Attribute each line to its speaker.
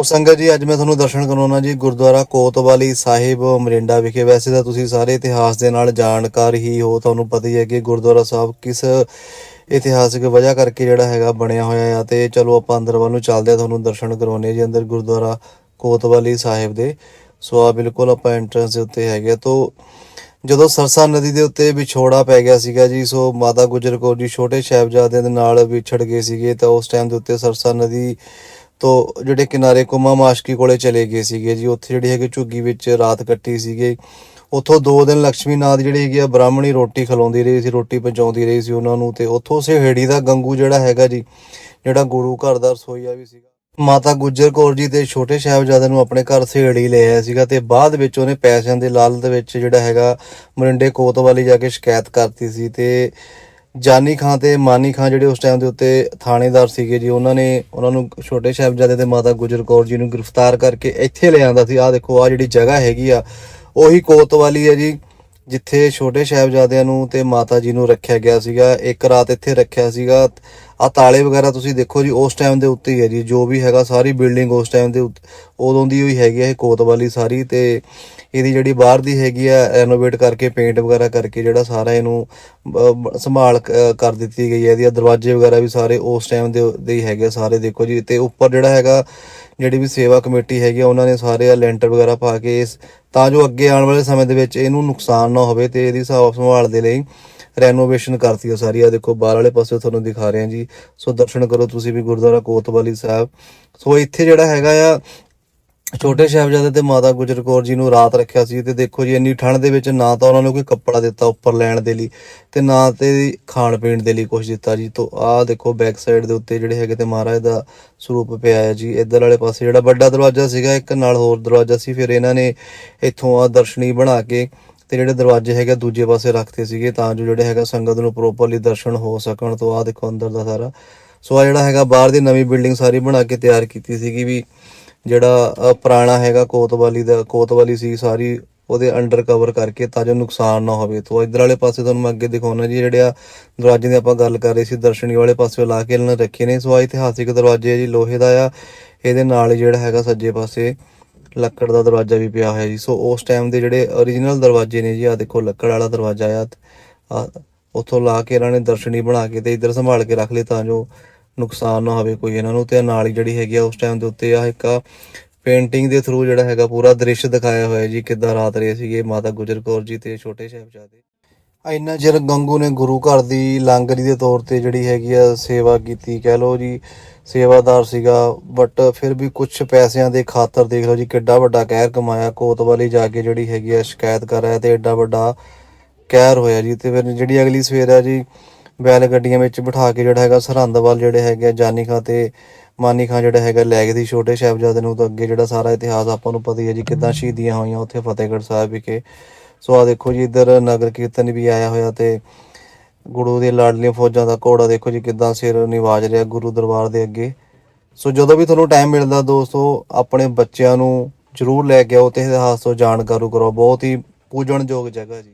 Speaker 1: ਸੋ ਸੰਗਤ ਜੀ, ਅੱਜ ਮੈਂ ਤੁਹਾਨੂੰ ਦਰਸ਼ਨ ਕਰਾਉਣਾ ਜੀ, ਗੁਰਦੁਆਰਾ ਕੋਤਵਾਲੀ ਸਾਹਿਬ, ਮਰਿੰਡਾ ਵਿਖੇ। ਵੈਸੇ ਤਾਂ ਤੁਸੀਂ ਸਾਰੇ ਇਤਿਹਾਸ ਦੇ ਨਾਲ ਜਾਣਕਾਰ ਹੀ ਹੋ, ਤੁਹਾਨੂੰ ਪਤਾ ਹੀ ਹੈ ਕਿ ਗੁਰਦੁਆਰਾ ਸਾਹਿਬ ਕਿਸ ਇਤਿਹਾਸਿਕ ਵਜ੍ਹਾ ਕਰਕੇ ਜਿਹੜਾ ਹੈਗਾ ਬਣਿਆ ਹੋਇਆ ਆ ਤੇ ਚਲੋ ਆਪਾਂ ਅੰਦਰ ਵੱਲ ਨੂੰ ਚੱਲਦੇ ਆ ਤੁਹਾਨੂੰ ਦਰਸ਼ਨ ਕਰਾਉਣੇ ਜੀ ਅੰਦਰ ਗੁਰਦੁਆਰਾ ਕੋਤਵਾਲੀ ਸਾਹਿਬ ਦੇ। ਸੋ ਆ ਬਿਲਕੁਲ ਆਪਾਂ ਐਂਟਰੈਂਸ ਦੇ ਉੱਤੇ ਹੈਗੇ ਆ। ਤੋ ਜਦੋਂ ਸਰਸਾ ਨਦੀ ਦੇ ਉੱਤੇ ਵਿਛੋੜਾ ਪੈ ਗਿਆ ਸੀਗਾ ਜੀ, ਸੋ ਮਾਤਾ ਗੁਜਰ ਕੌਰ ਜੀ ਛੋਟੇ ਸਾਹਿਬਜ਼ਾਦਿਆਂ ਦੇ ਨਾਲ ਵਿਛੜ ਗਏ ਸੀਗੇ, ਤਾਂ ਉਸ ਟਾਈਮ ਦੇ ਉੱਤੇ ਸਰਸਾ ਨਦੀ ਤੋਂ ਜਿਹੜੇ ਕਿਨਾਰੇ ਕੁਮਾ ਮਾਸ਼ਕੀ ਕੋਲੇ ਚਲੇ ਗਏ ਸੀਗੇ ਜੀ, ਉੱਥੇ ਜਿਹੜੀ ਹੈਗੀ ਝੁੱਗੀ ਵਿੱਚ ਰਾਤ ਕੱਟੀ ਸੀਗੇ। ਉੱਥੋਂ ਦੋ ਦਿਨ ਲక్ష్ਮੀ ਨਾਥ ਜਿਹੜੀ ਹੈਗੀ ਆ, ਬ੍ਰਾਹਮਣੀ ਰੋਟੀ ਖਿਲਾਉਂਦੀ ਰਹੀ ਸੀ, ਰੋਟੀ ਪਹੁੰਚਾਉਂਦੀ ਰਹੀ ਸੀ ਉਹਨਾਂ ਨੂੰ ਤੇ ਉੱਥੋਂ ਸਹੇੜੀ ਦਾ ਗੰਗੂ ਜਿਹੜਾ ਹੈਗਾ ਜੀ, ਜਿਹੜਾ ਗੁਰੂ ਘਰ ਦਾ ਰਸੋਈਆ ਵੀ ਸੀਗਾ। ਮਾਤਾ ਗੁਜਰ ਕੌਰ ਜੀ ਦੇ ਛੋਟੇ ਸਾਹਿਬਜ਼ਾਦੇ ਨੂੰ ਆਪਣੇ ਘਰ ਸਹੇੜੀ ਲੈ ਆਇਆ ਸੀਗਾ ਤੇ ਬਾਅਦ ਵਿੱਚ ਉਹਨੇ ਪੈਸਿਆਂ ਦੇ ਲਾਲਚ ਵਿੱਚ ਜਿਹੜਾ ਹੈਗਾ, ਮਰਿੰਡੇ ਕੋਤਵਾਲੀ ਜਾ ਕੇ ਸ਼ਿਕਾਇਤ ਕਰਤੀ ਸੀ ਤੇ ਜਾਨੀ ਖਾਂ ਤੇ ਮਾਨੀ ਖਾਂ ਜਿਹੜੇ ਉਸ ਟਾਈਮ ਦੇ ਉੱਤੇ ਥਾਣੇਦਾਰ ਸੀਗੇ ਜੀ, ਉਹਨਾਂ ਨੇ ਉਹਨਾਂ ਨੂੰ ਛੋਟੇ ਸਾਹਿਬਜ਼ਾਦੇ ਤੇ ਮਾਤਾ ਗੁਜਰ ਕੌਰ ਜੀ ਨੂੰ ਗ੍ਰਿਫਤਾਰ ਕਰਕੇ ਇੱਥੇ ਲੈ ਸੀ। ਆਹ ਦੇਖੋ, ਆਹ ਜਿਹੜੀ ਜਗ੍ਹਾ ਹੈਗੀ ਆ, ਉਹੀ ਕੋਤਵਾਲੀ ਹੈ ਜੀ, ਜਿੱਥੇ ਛੋਟੇ ਸਾਹਿਬਜ਼ਾਦਿਆਂ ਨੂੰ ਤੇ ਮਾਤਾ ਜੀ ਨੂੰ ਰੱਖਿਆ ਗਿਆ ਸੀਗਾ। ਇੱਕ ਰਾਤ ਇੱਥੇ ਰੱਖਿਆ ਸੀਗਾ। ਆ ਤਾਲੇ ਵਗੈਰਾ ਤੁਸੀਂ ਦੇਖੋ ਜੀ, ਉਸ ਟਾਈਮ ਦੇ ਉੱਤੇ ਹੀ ਹੈ ਜੀ, ਜੋ ਵੀ ਹੈਗਾ ਸਾਰੀ ਬਿਲਡਿੰਗ ਉਸ ਟਾਈਮ ਦੇ ਉਦੋਂ ਦੀ ਹੋਈ ਹੈਗੀ ਹੈ ਇਹ ਕੋਤਵਾਲੀ ਸਾਰੀ ਤੇ ਇਹਦੀ ਜਿਹੜੀ ਬਾਹਰ ਦੀ ਹੈਗੀ ਆ ਰੈਨੋਵੇਟ ਕਰਕੇ ਪੇਂਟ ਵਗੈਰਾ ਕਰਕੇ ਜਿਹੜਾ ਸਾਰਾ ਇਹਨੂੰ ਬ- ਸੰਭਾਲ ਕ- ਕਰ ਦਿੱਤੀ ਗਈ ਹੈ, ਇਹਦੇ ਦਰਵਾਜ਼ੇ ਵਗੈਰਾ ਵੀ ਸਾਰੇ ਉਸ ਟਾਈਮ ਦੇ ਦੇ ਹੀ ਹੈਗੇ ਆ ਸਾਰੇ ਦੇਖੋ ਜੀ, ਤੇ ਉੱਪਰ ਜਿਹੜਾ ਹੈਗਾ, ਜਿਹੜੀ ਵੀ ਸੇਵਾ ਕਮੇਟੀ ਹੈਗੀ ਆ, ਉਹਨਾਂ ਨੇ ਸਾਰੇ ਆ ਲੈਂਟਰ ਵਗੈਰਾ ਪਾ ਕੇ ਇਸ, ਤਾਂ ਜੋ ਅੱਗੇ ਆਉਣ ਵਾਲੇ ਸਮੇਂ ਦੇ ਵਿੱਚ ਇਹਨੂੰ ਨੁਕਸਾਨ ਨਾ ਹੋਵੇ ਤੇ ਇਹਦੀ ਸਾਫ਼ ਸੰਭਾਲ ਦੇ ਲਈ ਰੈਨੋਵੇਸ਼ਨ ਕਰਤੀ ਆ ਸਾਰੀ। ਆ ਦੇਖੋ, ਬਾਹਰ ਵਾਲੇ ਪਾਸੇ ਤੁਹਾਨੂੰ ਦਿਖਾ ਰਹੇ ਹਾਂ ਜੀ। ਸੋ ਦਰਸ਼ਨ ਕਰੋ ਤੁਸੀਂ ਵੀ ਗੁਰਦੁਆਰਾ ਕੋਤਵਾਲੀ ਸਾਹਿਬ। ਸੋ ਇੱਥੇ ਜਿਹੜਾ ਹੈਗਾ ਆ, ਛੋਟੇ ਸਾਹਿਬਜ਼ਾਦੇ ਤੇ ਮਾਤਾ ਗੁਜਰ ਕੌਰ ਜੀ ਨੂੰ ਰਾਤ ਰੱਖਿਆ ਸੀ ਤੇ ਦੇਖੋ ਜੀ, ਇੰਨੀ ਠੰਡ ਦੇ ਵਿੱਚ ਨਾ ਤਾਂ ਉਹਨਾਂ ਨੂੰ ਕੋਈ ਕੱਪੜਾ ਦਿੱਤਾ ਉੱਪਰ ਲੈਣ ਦੇ ਲਈ ਤੇ ਨਾ ਤੇ ਖਾਣ ਪੀਣ ਦੇ ਲਈ ਕੁਝ ਦਿੱਤਾ ਜੀ। ਤੋਂ ਆਹ ਦੇਖੋ ਬੈਕ ਸਾਈਡ ਦੇ ਉੱਤੇ ਜਿਹੜੇ ਹੈਗੇ ਤੇ ਮਹਾਰਾਜ ਦਾ ਸਰੂਪ ਪਿਆ ਹੈ ਜੀ। ਇੱਧਰ ਵਾਲੇ ਪਾਸੇ ਜਿਹੜਾ ਵੱਡਾ ਦਰਵਾਜ਼ਾ ਸੀਗਾ, ਇੱਕ ਨਾਲ ਹੋਰ ਦਰਵਾਜ਼ਾ ਸੀ। ਫਿਰ ਇਹਨਾਂ ਨੇ ਇੱਥੋਂ ਆ ਦਰਸ਼ਨੀ ਬਣਾ ਕੇ ਤੇ ਜਿਹੜੇ ਦਰਵਾਜ਼ੇ ਹੈਗੇ ਦੂਜੇ ਪਾਸੇ ਰੱਖਤੇ ਸੀਗੇ ਤਾਂ ਜੋ ਜਿਹੜੇ ਹੈਗਾ ਸੰਗਤ ਨੂੰ ਪ੍ਰੋਪਰਲੀ ਦਰਸ਼ਨ ਹੋ ਸਕਣ ਤੋਂ ਆਹ ਦੇਖੋ ਅੰਦਰ ਦਾ ਸਾਰਾ। ਸੋ ਆ ਜਿਹੜਾ ਹੈਗਾ, ਬਾਹਰ ਦੀ ਨਵੀਂ ਬਿਲਡਿੰਗ ਸਾਰੀ ਬਣਾ ਕੇ ਤਿਆਰ ਕੀਤੀ ਸੀਗੀ ਵੀ ਜਿਹੜਾ ਪੁਰਾਣਾ ਹੈਗਾ ਕੋਤਵਾਲੀ ਦਾ, ਕੋਤਵਾਲੀ ਸੀ ਸਾਰੀ, ਉਹਦੇ ਅੰਡਰ ਕਵਰ ਕਰਕੇ ਤਾਂ ਜੋ ਨੁਕਸਾਨ ਨਾ ਹੋਵੇ। ਤੋਂ ਇਧਰ ਵਾਲੇ ਪਾਸੇ ਤੁਹਾਨੂੰ ਮੈਂ ਅੱਗੇ ਦਿਖਾਉਣਾ ਜੀ, ਜਿਹੜੇ ਆ ਦਰਵਾਜ਼ੇ ਦੀ ਆਪਾਂ ਗੱਲ ਕਰ ਰਹੇ ਸੀ, ਦਰਸ਼ਨੀ ਵਾਲੇ ਪਾਸੇ ਲਾ ਕੇ ਇਹਨਾਂ ਰੱਖੇ ਨੇ। ਸੋ ਆ ਇਤਿਹਾਸਿਕ ਦਰਵਾਜ਼ੇ ਆ ਜੀ, ਲੋਹੇ ਦਾ ਆ। ਇਹਦੇ ਨਾਲ ਹੀ ਜਿਹੜਾ ਹੈਗਾ ਸੱਜੇ ਪਾਸੇ ਲੱਕੜ ਦਾ ਦਰਵਾਜ਼ਾ ਵੀ ਪਿਆ ਹੋਇਆ ਜੀ। ਸੋ ਉਸ ਟਾਈਮ ਦੇ ਜਿਹੜੇ origignal ਦਰਵਾਜ਼ੇ ਨੇ ਜੀ ਆ ਦੇਖੋ ਲੱਕੜ ਵਾਲਾ ਦਰਵਾਜ਼ਾ ਆ। ਆ ਉੱਥੋਂ ਲਾ ਕੇ ਇਹਨਾਂ ਨੇ ਦਰਸ਼ਨੀ ਬਣਾ ਕੇ ਤੇ ਇੱਧਰ ਸੰਭਾਲ ਕੇ ਰੱਖ ਲਏ ਤਾਂ ਜੋ ਨੁਕਸਾਨ ਨਾ ਹੋਵੇ ਕੋਈ ਇਹਨਾਂ ਨੂੰ। ਤੇ ਨਾਲ ਹੀ ਜਿਹੜੀ ਹੈਗੀ ਆ ਉਸ ਟਾਈਮ ਦੇ ਉੱਤੇ ਆ ਇੱਕ ਪੇਂਟਿੰਗ ਦੇ ਥਰੂ ਜਿਹੜਾ ਹੈਗਾ ਪੂਰਾ ਦ੍ਰਿਸ਼ ਦਿਖਾਇਆ ਹੋਇਆ ਜੀ, ਕਿੱਦਾਂ ਰਾਤ ਰਹੇ ਸੀਗੇ, ਮਾਤਾ ਗੁਜਰ ਕੌਰ ਜੀ ਤੇ ਛੋਟੇ ਸਾਹਿਬਜ਼ਾਦੇ। ਇੰਨਾ ਚਿਰ ਗੰਗੂ ਨੇ ਗੁਰੂ ਘਰ ਦੀ ਲਾਂਗਰੀ ਦੇ ਤੌਰ ਤੇ ਜਿਹੜੀ ਹੈਗੀ ਆ ਸੇਵਾ ਕੀਤੀ ਕਹਿ ਲਓ ਜੀ ਸੇਵਾਦਾਰ ਸੀਗਾ ਬਟ ਫਿਰ ਵੀ ਕੁਝ ਪੈਸਿਆਂ ਦੇ ਖਾਤਰ ਦੇਖ ਲਓ ਜੀ ਕਿੱਡਾ ਵੱਡਾ ਕਹਿਰ ਕਮਾਇਆ ਕੋਤਵਾਲੀ ਜਾ ਕੇ ਜਿਹੜੀ ਹੈਗੀ ਆ ਸ਼ਿਕਾਇਤ ਕਰ ਰਿਹਾ ਤੇ ਐਡਾ ਵੱਡਾ ਕਹਿਰ ਹੋਇਆ ਜੀ। ਤੇ ਫਿਰ ਜਿਹੜੀ ਅਗਲੀ ਸਵੇਰ ਹੈ ਜੀ ਬੈਲ ਗੱਡੀਆਂ ਵਿੱਚ ਬਿਠਾ ਕੇ ਜਿਹੜਾ ਹੈਗਾ ਸਰਹੰਦ ਵੱਲ ਜਿਹੜੇ ਹੈਗੇ ਆ ਜਾਨੀ ਖਾਂ ਤੇ ਮਾਨੀ ਖਾਂ ਜਿਹੜਾ ਹੈਗਾ ਲੈ ਗਏ ਸੀ ਛੋਟੇ ਸਾਹਿਬਜ਼ਾਦੇ ਨੂੰ ਤਾਂ ਅੱਗੇ ਜਿਹੜਾ ਸਾਰਾ ਇਤਿਹਾਸ ਆਪਾਂ ਨੂੰ ਪਤਾ ਹੀ ਹੈ ਜੀ ਕਿੱਦਾਂ ਸ਼ਹੀਦੀਆਂ ਹੋਈਆਂ ਉੱਥੇ ਫਤਿਹਗੜ੍ਹ ਸਾਹਿਬ ਵਿਖੇ। ਸੋ ਆ ਦੇਖੋ ਜੀ ਇੱਧਰ ਨਗਰ ਕੀਰਤਨ ਵੀ ਆਇਆ ਹੋਇਆ ਤੇ ਗੁਰੂ ਦੇ ਲਾਡਲੀਆਂ ਫੌਜਾਂ ਦਾ ਘੋੜਾ ਦੇਖੋ ਜੀ ਕਿੱਦਾਂ ਸਿਰ ਨਿਵਾਜ ਰਿਹਾ ਗੁਰੂ ਦਰਬਾਰ ਦੇ ਅੱਗੇ। ਸੋ ਜਦੋਂ ਵੀ ਤੁਹਾਨੂੰ ਟਾਈਮ ਮਿਲਦਾ ਦੋਸਤੋ, ਆਪਣੇ ਬੱਚਿਆਂ ਨੂੰ ਜ਼ਰੂਰ ਲੈ ਕੇ ਆਓ ਤੇ ਇਤਿਹਾਸ ਤੋਂ ਜਾਣਕਾਰੂ ਕਰੋ। ਬਹੁਤ ਹੀ ਪੂਜਣਯੋਗ ਜਗ੍ਹਾ ਜੀ।